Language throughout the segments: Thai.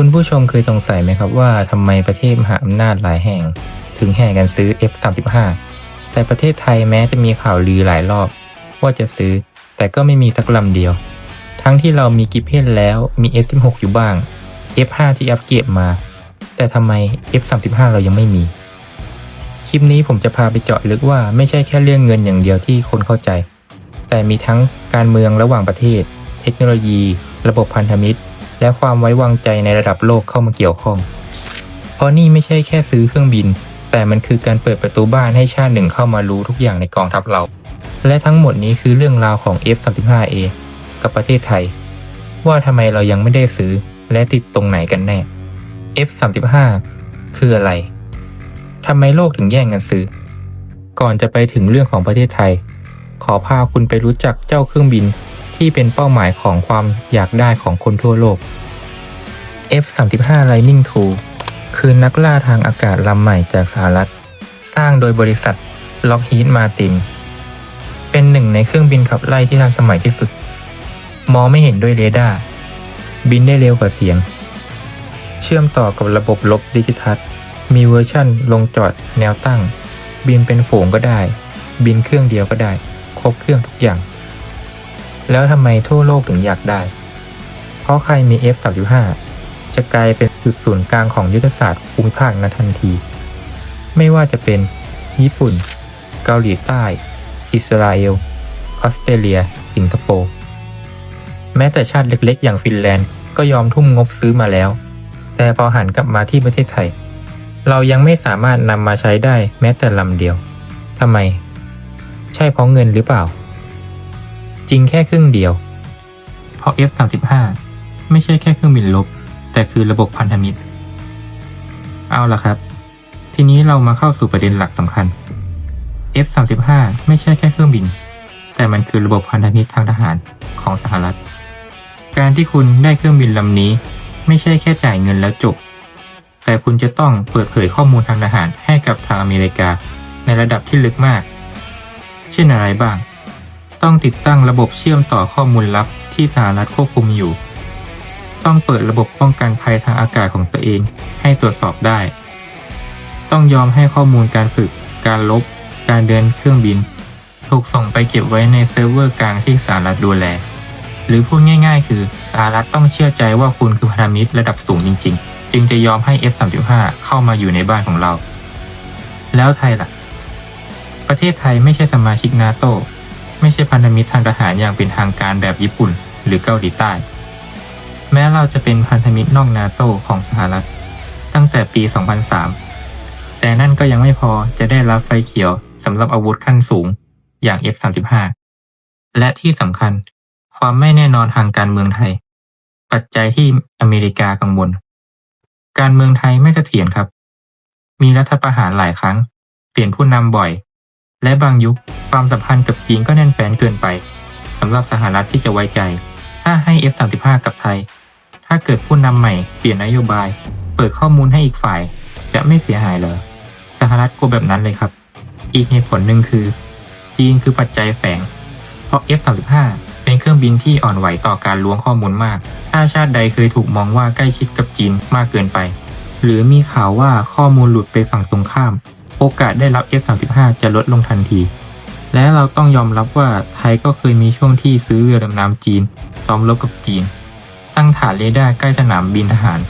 คุณผู้ชมเคยสงสัยไหมครับว่าทำไมประเทศมหาอำนาจหลายแห่ง ถึงแห่กันซื้อ F35 แต่ประเทศไทยแม้จะมีข่าวลือหลายรอบ ว่าจะซื้อ แต่ก็ไม่มีสักลำเดียว ทั้งที่เรามีกิเพนแล้วมี F16 อยู่บ้าง F5 ที่อัปเกรดมา แต่ทำไม F35 เรายังไม่มี คลิปนี้ผมจะพาไปเจาะลึกว่าไม่ใช่แค่เรื่องเงินอย่างเดียวที่คนเข้าใจ แต่มีทั้งการเมืองระหว่างประเทศ เทคโนโลยี ระบบพันธมิตร และความไว้วางใจในระดับโลกเข้ามาเกี่ยวข้อง เพราะนี่ไม่ใช่แค่ซื้อเครื่องบิน แต่มันคือการเปิดประตูบ้านให้ชาติหนึ่งเข้ามารู้ทุกอย่างในกองทัพเรา และทั้งหมดนี้คือเรื่องราวของ F35A กับประเทศไทย ว่าทำไมเรายังไม่ได้ซื้อและติดตรงไหนกันแน่ F35 คืออะไรทำไมโลกถึงแย่งกันซื้อ ก่อนจะไปถึงเรื่องของประเทศไทย ขอพาคุณไปรู้จักเจ้าเครื่องบิน ที่เป็นเป้าหมายของความอยากได้ของคนทั่วโลก F35 Lightning II คือนักล่าทางอากาศลำใหม่จากสหรัฐ สร้างโดยบริษัท Lockheed Martin เป็นหนึ่งในเครื่องบินขับไล่ที่ทันสมัยที่สุด มองไม่เห็นด้วยเรดาร์ บินได้เร็วกว่าเสียง เชื่อมต่อกับระบบลบดิจิทัล มีเวอร์ชั่นลงจอดแนวตั้ง บินเป็นฝูงก็ได้ บินเครื่องเดียวก็ได้ ครบเครื่องทุกอย่าง แล้วทำไมทั่วโลกถึงอยากได้ เพราะใครมี F35 จะกลายเป็นจุดศูนย์กลางของยุทธศาสตร์ภูมิภาคนาทันที ไม่ว่าจะเป็นญี่ปุ่น เกาหลีใต้ อิสราเอล ออสเตรเลีย สิงคโปร์ แม้แต่ชาติเล็กๆ อย่างฟินแลนด์ก็ยอมทุ่มงบซื้อมาแล้ว แต่พอหันกลับมาที่ประเทศไทย เรายังไม่สามารถนำมาใช้ได้แม้แต่ลำเดียวทำไม ใช่เพราะเงินหรือเปล่า จริงแค่ครึ่งเดียว เพราะ F35 ไม่ใช่แค่เครื่องบินลบ แต่คือระบบพันธมิตร เอาล่ะครับ ทีนี้เรามาเข้าสู่ประเด็นหลักสำคัญ F35 ไม่ใช่แค่เครื่องบิน แต่มันคือระบบพันธมิตรทางทหารของสหรัฐ การที่คุณได้เครื่องบินลำนี้ ไม่ใช่แค่จ่ายเงินแล้วจบ แต่คุณจะต้องเปิดเผยข้อมูลทางทหารให้กับทางอเมริกา ในระดับที่ลึกมาก เช่นอะไรบ้าง ต้องติดตั้งระบบเชื่อมต่อข้อมูลลับที่สหรัฐควบคุมอยู่ ต้องเปิดระบบป้องกันภัยทางอากาศของตัวเองให้ตรวจสอบได้ ต้องยอมให้ข้อมูลการฝึก การลบ การเดินเครื่องบิน ถูกส่งไปเก็บไว้ในเซิร์ฟเวอร์กลางที่สหรัฐดูแล หรือพูดง่ายๆ คือสหรัฐต้องเชื่อใจว่าคุณคือพันธมิตรระดับสูงจริง ๆ จึงจะยอมให้ F35 เข้ามาอยู่ในบ้านของเรา แล้วไทยล่ะ ประเทศไทยไม่ใช่สมาชิกนาโต ไม่ใช่พันธมิตรทางทหารอย่างเป็นทางการแบบญี่ปุ่น หรือเกาหลีใต้ แม้เราจะเป็นพันธมิตรนอกนาโตของสหรัฐ ตั้งแต่ปี 2003 แต่นั่นก็ยังไม่พอจะได้รับไฟเขียวสำหรับอาวุธขั้นสูงอย่าง F35 และที่สำคัญ ความไม่แน่นอนทางการเมืองไทย ปัจจัยที่อเมริกากังวล การเมืองไทยไม่เสถียรครับ มีรัฐประหารหลายครั้ง เปลี่ยนผู้นำบ่อย และบางยุคความสัมพันธ์กับจีนก็แน่นแฟ้นเกินไปสำหรับสหรัฐที่จะไว้ใจ ถ้าให้ F35 กับไทย ถ้าเกิดผู้นำใหม่เปลี่ยนนโยบาย เปิดข้อมูลให้อีกฝ่าย จะไม่เสียหายเหรอสหรัฐกลัวแบบนั้นเลยครับ อีกเหตุผลหนึ่งคือ จีนคือปัจจัยแฝง เพราะ F35 เป็นเครื่องบินที่อ่อนไหวต่อการล้วงข้อมูลมาก ถ้าชาติใดเคยถูกมองว่าใกล้ชิดกับจีนมากเกินไป หรือมีข่าวว่าข้อมูลหลุดไปฝั่งตรงข้าม โอกาสได้รับ F35 จะลดลงทันที และเราต้องยอมรับว่าไทยก็เคยมีช่วงที่ซื้อเรือดำน้ำจีน ซ้อมรบกับจีน ตั้งฐานเรดาร์ใกล้สนามบินทหาร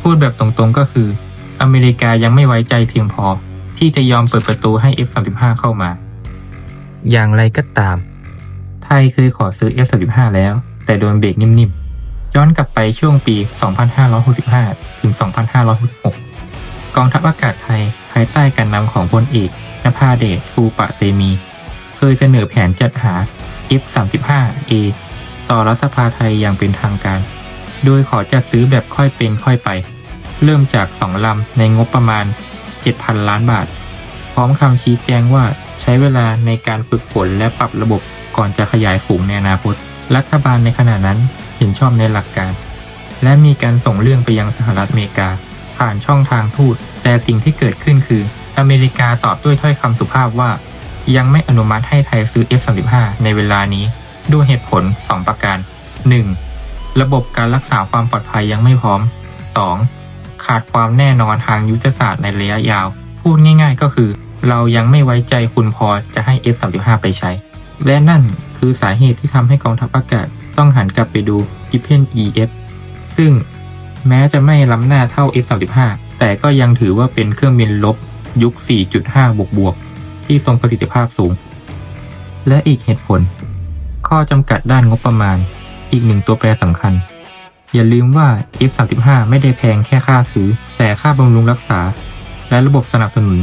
พูดแบบตรงๆก็คือ อเมริกายังไม่ไว้ใจเพียงพอ ที่จะยอมเปิดประตูให้ F35 เข้ามา อย่างไรก็ตาม ไทยเคยขอซื้อ F35 แล้ว แต่โดนเบรกนิ่มๆย้อนกลับไปช่วงปี 2565 ถึง 2566 กองทัพอากาศไทยภายใต้การนำของพลเอกนภาเดชทูปะเตมี เคยเสนอแผนจัดหา F35A ต่อรัฐสภาไทยอย่างเป็นทางการ โดยขอจัดซื้อแบบค่อยเป็นค่อยไป เริ่มจาก2ลำในงบประมาณ 7,000 ล้านบาท พร้อมคำชี้แจงว่าใช้เวลาในการฝึกฝนและปรับระบบก่อนจะขยายฝูงในอนาคต รัฐบาลในขณะนั้นเห็นชอบในหลักการ และมีการส่งเรื่องไปยังสหรัฐอเมริกา ผ่านช่องทางทูต แต่สิ่งที่เกิดขึ้นคืออเมริกาตอบด้วยถ้อยคำสุภาพว่า ยังไม่อนุมัติให้ไทยซื้อ F35 ในเวลานี้ด้วยเหตุผล 2 ประการ 1. ระบบการรักษาความปลอดภัยยังไม่พร้อม 2. ขาดความแน่นอนทางยุทธศาสตร์ในระยะยาว พูดง่ายๆก็คือ เรายังไม่ไว้ใจคุณพอจะให้ F35 ไปใช้ และนั่นคือสาเหตุที่ทำให้กองทัพอากาศต้องหันกลับไปดู g i p p e n EF ซึ่งแม้จะไม่ล้ำหน้าเท่า F35 แต่ก็ยังถือว่าเป็นเครื่องบินลบยุค 4.5 บวกบวกๆที่ทรงประสิทธิภาพสูง และอีกเหตุผล ข้อจำกัดด้านงบประมาณ อีกหนึ่งตัวแปรสำคัญ อย่าลืมว่า F35 ไม่ได้แพงแค่ค่าซื้อ แต่ค่าบำรุงรักษา และระบบสนับสนุน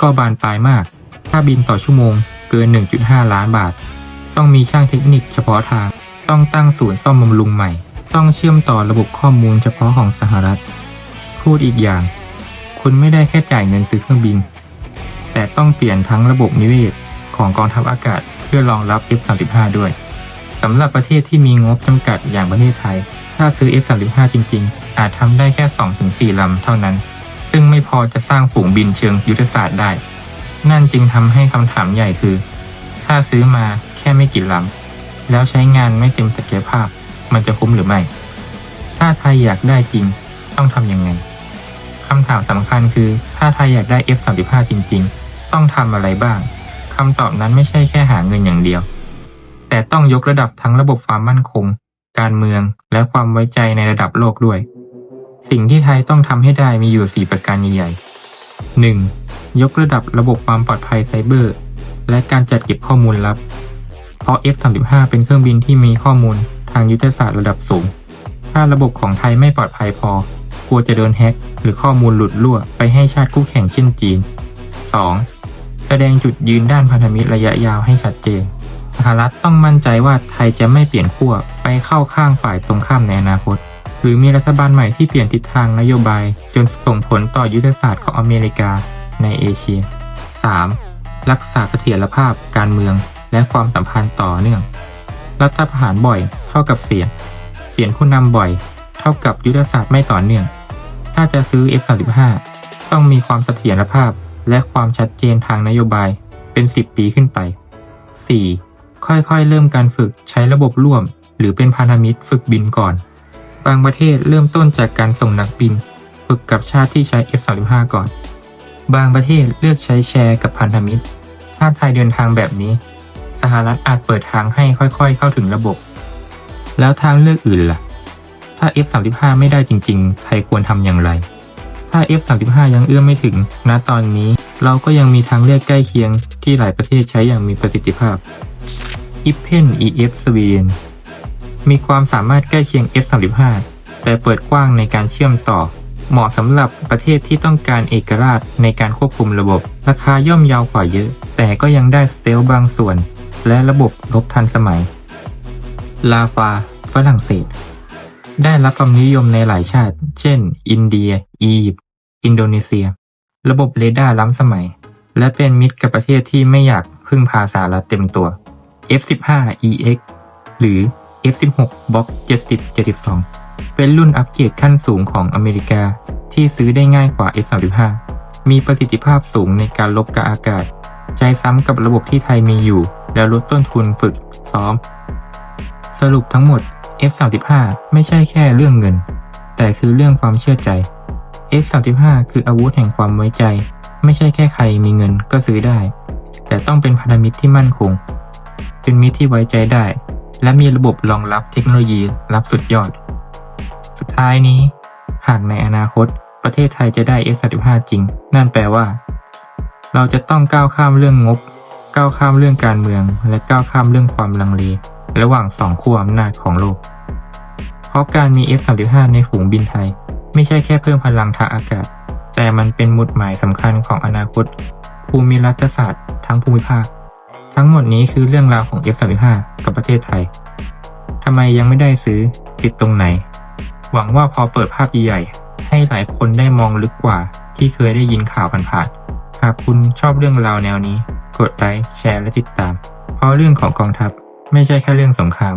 ก็บานปลายมาก ค่าบินต่อชั่วโมงเกิน 1.5 ล้านบาท ต้องมีช่างเทคนิคเฉพาะทาง ต้องตั้งศูนย์ซ่อมบำรุงใหม่ ต้องเชื่อมต่อระบบข้อมูลเฉพาะของสหรัฐ พูดอีกอย่าง คุณไม่ได้แค่จ่ายเงินซื้อเครื่องบิน แต่ต้องเปลี่ยนทั้งระบบนิเวศของกองทัพอากาศเพื่อรองรับ F35 ด้วยสำหรับประเทศที่มีงบจำกัดอย่างประเทศไทย ถ้าซื้อ F35 จริง ๆ อาจทำได้แค่ 2-4 ลำเท่านั้น ซึ่งไม่พอจะสร้างฝูงบินเชิงยุทธศาสตร์ได้ นั่นจึงทำให้คำถามใหญ่คือ ถ้าซื้อมาแค่ไม่กี่ลำ แล้วใช้งานไม่เต็มศักยภาพ มันจะคุ้มหรือไม่ ถ้าไทยอยากได้จริง ต้องทำยังไงำถามสำคัญคือ ถ้าไทยอยากได้ F35 จริง ๆ ต้องทำอะไรบ้างคำตอบนั้นไม่ใช่แค่หาเงินอย่างเดียว แต่ต้องยกระดับทั้งระบบความมั่นคง การเมืองและความไว้ใจในระดับโลกด้วย สิ่งที่ไทยต้องทำให้ได้มีอยู่ 4 ประการใหญ่ๆ 1. ยกระดับระบบความปลอดภัยไซเบอร์ และการจัดเก็บข้อมูลลับ เพราะ F35 เป็นเครื่องบินที่มีข้อมูลทางยุทธศาสตร์ระดับสูง ถ้าระบบของไทยไม่ปลอดภัยพอ กลัวจะโดนแฮ็กหรือข้อมูลหลุดรั่วไปให้ชาติคู่แข่งเช่นจีน 2. แสดงจุดยืนด้านพันธมิตรระยะยาวให้ชัดเจน สหรัฐต้องมั่นใจว่าไทยจะไม่เปลี่ยนขั้วไปเข้าข้างฝ่ายตรงข้ามในอนาคต หรือมีรัฐบาลใหม่ที่เปลี่ยนทิศทางนโยบาย จนส่งผลต่อยุทธศาสตร์ของอเมริกาในเอเชีย 3. รักษาเสถียรภาพการเมืองและความสัมพันธ์ต่อเนื่อง รัฐประหารบ่อย เท่ากับเสียงเปลี่ยนผู้นำบ่อย เท่ากับยุทธศาสตร์ไม่ต่อเนื่อง ถ้าจะซื้อ F35 ต้องมีความเสถียรภาพและความชัดเจนทางนโยบายเป็น 10 ปีขึ้นไป 4. ค่อยๆ เริ่มการฝึกใช้ระบบร่วม หรือเป็นพันธมิตรฝึกบินก่อน บางประเทศเริ่มต้นจากการส่งนักบิน ฝึกกับชาติที่ใช้ F35 ก่อน บางประเทศเลือกใช้แชร์กับพันธมิตร ถ้าไทยเดินทางแบบนี้ สหรัฐอาจเปิดทางให้ค่อยๆ เข้าถึงระบบ แล้วทางเลือกอื่นล่ะ ถ้า F35 ไม่ได้จริงๆ ไทยควรทำอย่างไร ถ้า F35 ยังเอื้อมไม่ถึง ณ ตอนนี้ เราก็ยังมีทางเลือกใกล้เคียง ที่หลายประเทศใช้อย่างมีประสิทธิภาพ i p p e n EF Sweden มีความสามารถใกล้เคียง F35 แต่เปิดกว้างในการเชื่อมต่อ เหมาะสำหรับประเทศที่ต้องการเอกราชในการควบคุมระบบ ราคาย่อมเยาวกว่าเยอะ แต่ก็ยังได้สเตลบางส่วน และระบบลบทันสมัย ลาฟาฝรั่งเศส ได้รับความนิยมในหลายชาติ เช่น อินเดีย อียิปต์ อินโดนีเซีย ระบบเรดาร์ล้ำสมัย และเป็นมิตรกับประเทศที่ไม่อยากพึ่งพาสหรัฐเต็มตัว F15 EX หรือ F16 Block 70 72 เป็นรุ่นอัปเกรดขั้นสูงของอเมริกาที่ซื้อได้ง่ายกว่า F35 มีประสิทธิภาพสูงในการลบกับอากาศ ใช้ซ้ำกับระบบที่ไทยมีอยู่ แล้วลดต้นทุนฝึกซ้อม สรุปทั้งหมด F35 ไม่ใช่แค่เรื่องเงิน แต่คือเรื่องความเชื่อใจ F35 คืออาวุธแห่งความไว้ใจ ไม่ใช่แค่ใครมีเงินก็ซื้อได้ แต่ต้องเป็นพันธมิตรที่มั่นคง เป็นมิตรที่ไว้ใจได้ และมีระบบรองรับเทคโนโลยีรับสุดยอด สุดท้ายนี้ หากในอนาคตประเทศไทยจะได้ F35 จริง นั่นแปลว่า เราจะต้องก้าวข้ามเรื่องงบ ก้าวข้ามเรื่องการเมือง และก้าวข้ามเรื่องความลังเล ระหว่างสองขั้วอำนาจของโลก เพราะการมี F35 ในฝูงบินไทย ไม่ใช่แค่เพิ่มพลังทางอากาศ แต่มันเป็นมุดหมายสำคัญของอนาคต ภูมิรัฐศาสตร์ทั้งภูมิภาค ทั้งหมดนี้คือเรื่องราวของ F35 กับประเทศไทยทำไมยังไม่ได้ซื้อติดตรงไหน หวังว่าพอเปิดภาพใหญ่ๆให้หลายคนได้มองลึกกว่าที่เคยได้ยินข่าวผ่านๆหากคุณชอบเรื่องราวแนวนี้ กดไลค์แชร์และติดตาม เพราะเรื่องของกองทัพ ไม่ใช่แค่เรื่องสงคราม